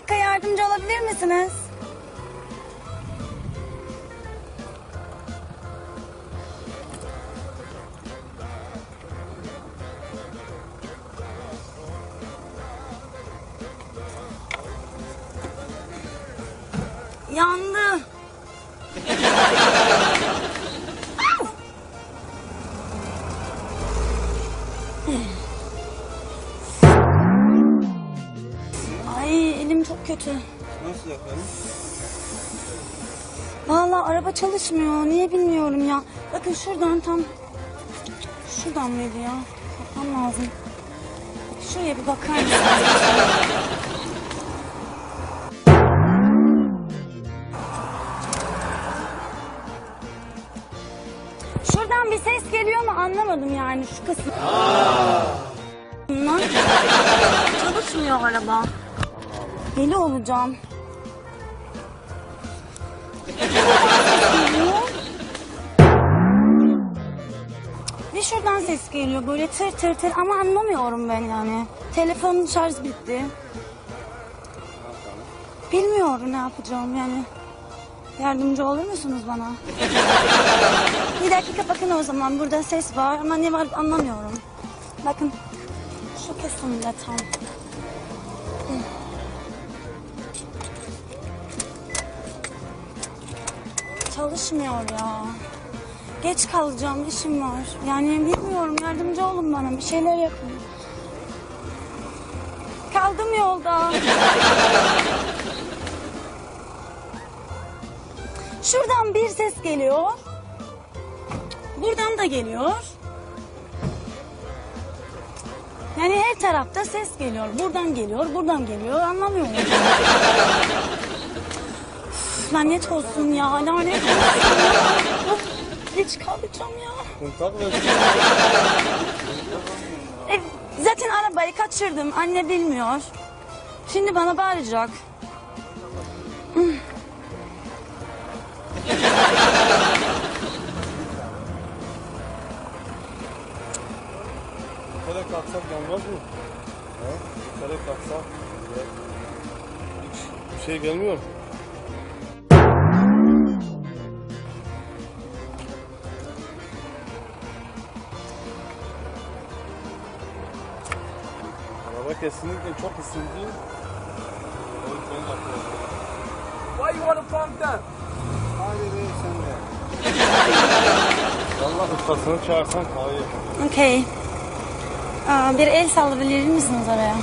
dakika yardımcı olabilir misiniz? Kötü. Nasıl efendim? Vallahi araba çalışmıyor. Niye bilmiyorum ya. Bakın şuradan tam... Şuradan mıydı ya? Bakmam lazım. Şuraya bir bakar mısınız? Şuradan bir ses geliyor mu anlamadım yani şu kısım. Lan. Çalışmıyor araba. Deli olacağım. Bir şuradan ses geliyor böyle tır tır tır ama anlamıyorum ben yani. Telefonun şarj bitti. Bilmiyorum ne yapacağım yani. Yardımcı olur musunuz bana? Bir dakika bakın o zaman burada ses var ama ne var anlamıyorum. Bakın şu kısımda tam. Hı. Çalışmıyor ya. Geç kalacağım işim var. Yani bilmiyorum yardımcı olun bana bir şeyler yapın. Kaldım yolda. Şuradan bir ses geliyor. Buradan da geliyor. Yani her tarafta ses geliyor. Buradan geliyor, buradan geliyor. Anlamıyorum. Lanet olsun ya, lanet olsun. Of, Geç kalacağım ya. E, zaten arabayı kaçırdım. Anne bilmiyor. Şimdi bana bağıracak. Yukarı kalksak yanmaz mı? He? Yukarı kalksak. Bir şey gelmiyor. Araba kesinlikle çok ısındı. O yüzden yapıyorum. Why you wanna pump that? Hayır değil sen de. Allah ustasını çağırsan hayır. Okey. Aa, bir el sallayabilir misiniz oraya?